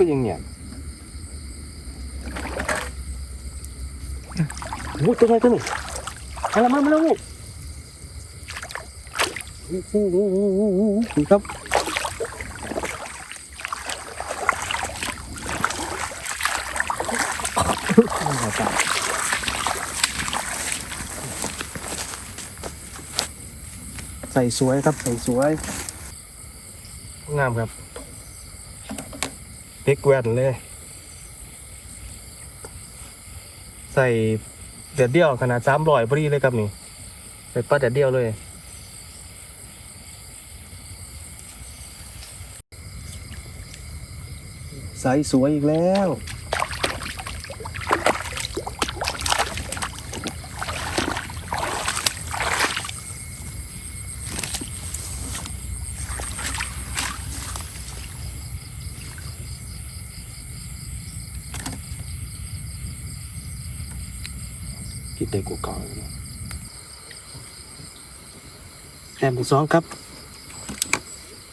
ก็ยังเนี่ยโอ้ยตัวไหนตัวนี้อะไรมามาแล้วลูกโอ้หโอ้โหโอ้โหโอ้โหดูครับใส่สวยครับใส่สวย งามครับ เด็กแว่นเลย ใส่เดือดเดียวขนาดสามร้อยพอดีเลยครับนี่ใส่ปลาเดือดเดียวเลยใส่สวยอีกแล้ว คิดได้กูเก่าเ